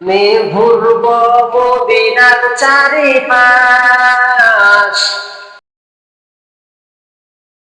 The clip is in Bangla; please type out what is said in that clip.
মে ভুলব মদিনার চারিপাশ।